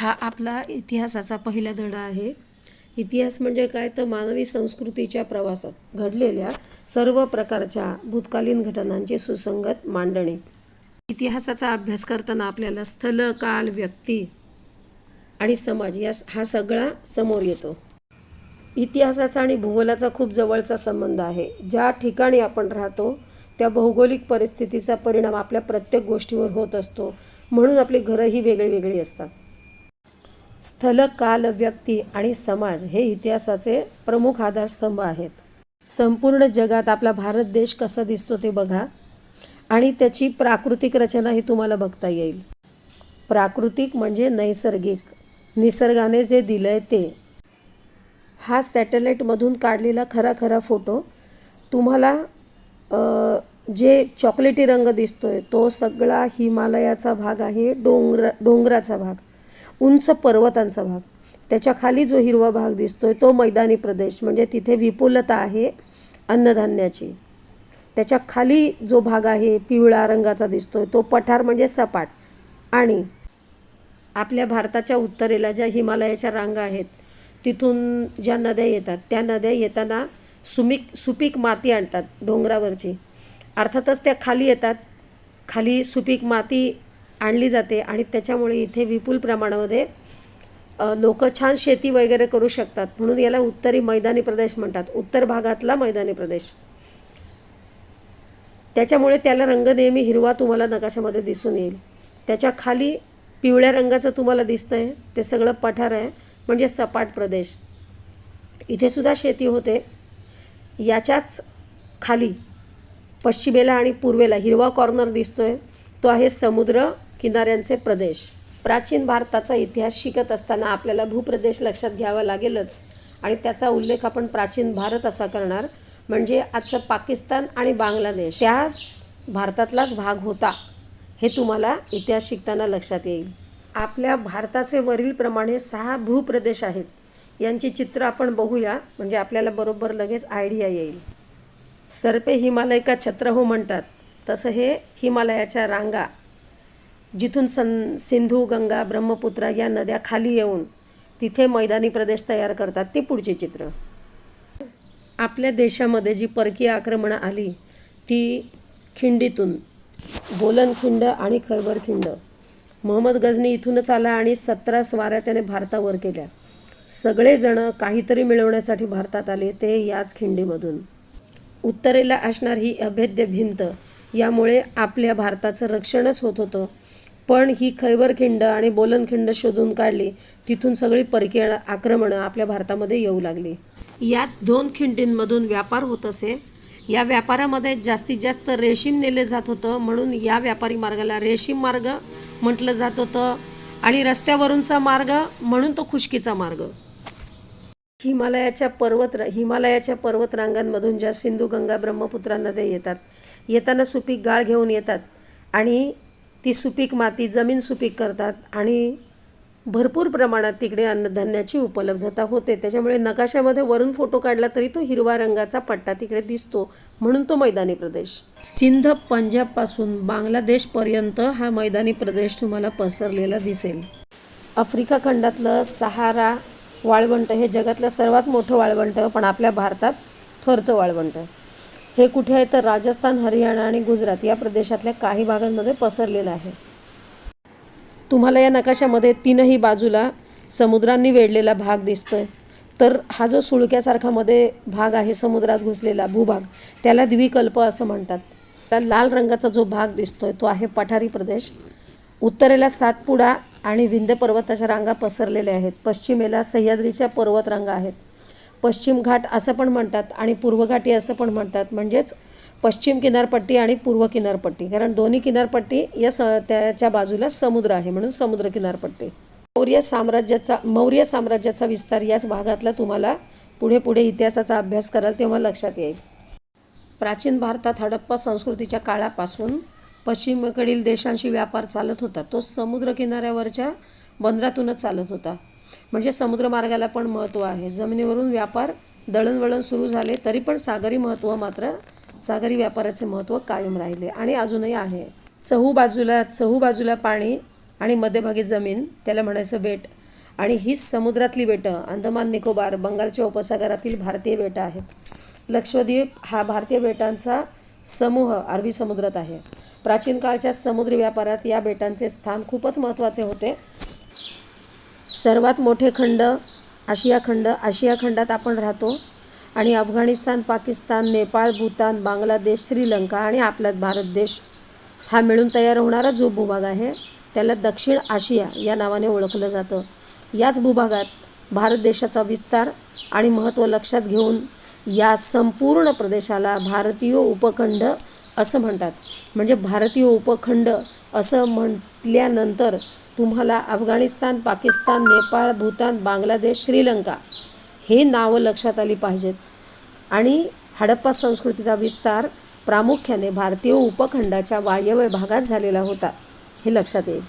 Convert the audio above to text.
हा आपला इतिहासाचा पहिला धडा आहे. इतिहास म्हणजे काय? तर मानवी संस्कृतीच्या प्रवासात घडलेल्या सर्व प्रकारच्या भूतकालीन घटनांची सुसंगत मांडणे. इतिहासाचा अभ्यास करताना आपल्याला स्थल काल व्यक्ती आणि समाज या हा सगळा समोर येतो. इतिहासाचा आणि भूगोलाचा खूप जवळचा संबंध आहे. ज्या ठिकाणी आपण राहतो त्या भौगोलिक परिस्थितीचा परिणाम आपल्या प्रत्येक गोष्टीवर होत असतो. म्हणून आपली घरंही वेगळी वेगळी असतात. स्थल काल व्यक्ती आणि समाज हे इतिहासाचे प्रमुख आधारस्तंभ आहेत. संपूर्ण जगात आपला भारत देश कसा दिसतो ते बघा आणि त्याची प्राकृतिक रचना ही तुम्हाला बघता येईल. प्राकृतिक म्हणजे नैसर्गिक. निसर्गाने जे दिलं आहे ते. हा सॅटेलाईटमधून काढलेला खरा खरा फोटो तुम्हाला जे चॉकलेटी रंग दिसतोय तो सगळा हिमालयाचा भाग आहे डोंगर डोंगराचा भाग. उंच पर्वतांचा भाग. त्याच्याखाली जो हिरवा भाग दिसतोय तो मैदानी प्रदेश. म्हणजे तिथे विपुलता आहे अन्नधान्याची. त्याच्याखाली जो भाग आहे पिवळा रंगाचा दिसतोय तो पठार म्हणजे सपाट. आणि आपल्या भारताच्या उत्तरेला ज्या हिमालयाच्या रांगा आहेत तिथून ज्या नद्या येतात त्या नद्या येताना सुमीक सुपीक माती आणतात डोंगरावरची. अर्थातच त्या खाली येतात. खाली सुपीक माती आणली जाते आणि त्याच्यामुळे इथे विपुल प्रमाणामध्ये लोक छान शेती वगैरे करू शकतात. म्हणून याला उत्तरी मैदानी प्रदेश म्हणतात. उत्तर भागातला मैदानी प्रदेश. त्याच्यामुळे त्याला रंग नेहमी हिरवा तुम्हाला नकाशामध्ये दिसून येईल. त्याच्याखाली पिवळ्या रंगाचं तुम्हाला दिसतं आहे ते सगळं पठार आहे. म्हणजे सपाट प्रदेश. इथे सुद्धा शेती होते. याच्याच खाली पश्चिमेला आणि पूर्वेला हिरवा कॉर्नर दिसतोय. तो आहे समुद्र किनाऱ्यांचे प्रदेश. प्राचीन भारताचा इतिहास शिकत असताना आपल्याला भूप्रदेश लक्षात घ्यावा लागेलच. आणि त्याचा उल्लेख आपण प्राचीन भारत असा करणार म्हणजे आजचं पाकिस्तान आणि बांगलादेश. त्याच भारतातलाच भाग होता हे तुम्हाला इतिहास शिकताना लक्षात येईल. आपल्या भारताचे वरीलप्रमाणे सहा भूप्रदेश आहेत. यांची चित्र आपण बघूया म्हणजे आपल्याला बरोबर लगेच आयडिया येईल. सर्पे हिमालय का छत्र हो म्हणतात तसं हे हिमालयाच्या रांगा जिथून सं सिंधू गंगा ब्रह्मपुत्रा या नद्या खाली येऊन तिथे मैदानी प्रदेश तयार करतात ते पुढचे चित्र. आपल्या देशामध्ये जी परकीय आक्रमणं आली ती खिंडीतून बोलन खिंड आणि खैबर खिंड. मोहम्मद गझनी इथूनच आला आणि सतरा स्वाऱ्या त्याने भारतावर केल्या. सगळेजणं काहीतरी मिळवण्यासाठी भारतात आले ते याच खिंडीमधून. उत्तरेला असणार ही अभेद्य भिंत यामुळे आपल्या भारताचं रक्षणच होत होतं. पण ही खैबर खिंड आणि बोलनखिंड शोधून काढली तिथून सगळी परकीय आक्रमणं आपल्या भारतामध्ये येऊ लागली. याच दोन खिंडींमधून व्यापार होत असे. या व्यापारामध्ये जास्तीत जास्त रेशीम नेले जात होतं म्हणून या व्यापारी मार्गाला रेशीम मार्ग म्हटलं जात होतं आणि रस्त्यावरूनचा मार्ग म्हणून तो खुशकीचा मार्ग. हिमालयाच्या पर्वत हिमालयाच्या पर्वतरांगांमधून ज्या सिंधू गंगा ब्रह्मपुत्रा नद्या येतात येताना सुपीक गाळ घेऊन येतात आणि ती सुपीक माती जमीन सुपीक करतात आणि भरपूर प्रमाणात तिकडे अन्नधान्याची उपलब्धता होते. त्याच्यामुळे नकाशामध्ये वरून फोटो काढला तरी तो हिरवा रंगाचा पट्टा तिकडे दिसतो म्हणून तो मैदानी प्रदेश. सिंध पंजाबपासून बांगलादेशपर्यंत हा मैदानी प्रदेश तुम्हाला पसरलेला दिसेल. आफ्रिका खंडातलं सहारा वाळवंट हे जगातलं सर्वात मोठं वाळवंट पण आपल्या भारतात थोरचं वाळवंट. हे कुठे आहे तर राजस्थान हरियाणा आणि गुजरात या प्रदेशातल्या काही भागांमध्ये पसरलेलं आहे. तुम्हाला या नकाशामध्ये तीनही बाजूला समुद्रांनी वेढलेला भाग दिसतोय. तर हा जो सुळक्यासारखा मध्ये भाग आहे समुद्रात घुसलेला भूभाग त्याला द्विकल्प असं म्हणतात. त्या लाल रंगाचा जो भाग दिसतोय तो आहे पठारी प्रदेश. उत्तरेला सातपुडा आणि विंध्य पर्वताच्या रांगा पसरलेल्या आहेत. पश्चिमेला सह्याद्रीच्या पर्वतरांगा आहेत. पश्चिम घाट असं पण म्हणतात आणि पूर्व घाटी असं पण म्हणतात. म्हणजेच पश्चिम किनारपट्टी आणि पूर्व किनारपट्टी. कारण दोन्ही किनारपट्टी या स त्याच्या बाजूला समुद्र आहे म्हणून समुद्र किनारपट्टी. मौर्य साम्राज्याचा मौर्य साम्राज्याचा विस्तार याच भागातला तुम्हाला पुढे पुढे इतिहासाचा अभ्यास कराल तेव्हा लक्षात येईल. प्राचीन भारतात हडप्पा संस्कृतीच्या काळापासून पश्चिमेकडील देशांशी व्यापार चालत होता. तो समुद्र किनाऱ्यावरच्या बंदरातूनच चालत होता. म्हणजे समुद्रमार्गाला पण महत्त्व आहे. जमिनीवरून व्यापार दळणवळण सुरू झाले तरी पण सागरी महत्त्व मात्र सागरी व्यापाराचे महत्त्व कायम राहिले आणि अजूनही आहे. चहू बाजूला चहू बाजूला पाणी आणि मध्यभागी जमीन त्याला म्हणायचं बेट. आणि हीच समुद्रातली बेटं अंदमान निकोबार बंगालच्या उपसागरातील भारतीय बेटं आहेत. लक्षद्वीप हा भारतीय बेटांचा समूह अरबी समुद्रात आहे. प्राचीन काळच्या समुद्री व्यापारात या बेटांचे स्थान खूपच महत्त्वाचे होते. सर्वात मोठे खंड आशिया खंड आशिया खंडात आपण राहतो. आणि अफगाणिस्तान पाकिस्तान नेपाळ भूतान बांगलादेश श्रीलंका आणि आपला भारत देश हा मिळून तयार होणारा जो भूभाग आहे त्याला दक्षिण आशिया या नावाने ओळखलं जातं. याच भूभागात भारत देशाचा विस्तार आणि महत्त्व लक्षात घेऊन या संपूर्ण प्रदेशाला भारतीय उपखंड असं म्हणतात. म्हणजे भारतीय उपखंड असं म्हटल्यानंतर तुम्हाला अफगाणिस्तान पाकिस्तान नेपाळ भूतान बांगलादेश श्रीलंका हे नावं लक्षात आली पाहिजेत. आणि हडप्पा संस्कृतीचा विस्तार प्रामुख्याने भारतीय उपखंडाच्या वायव्य भागात झालेला होता हे लक्षात येईल.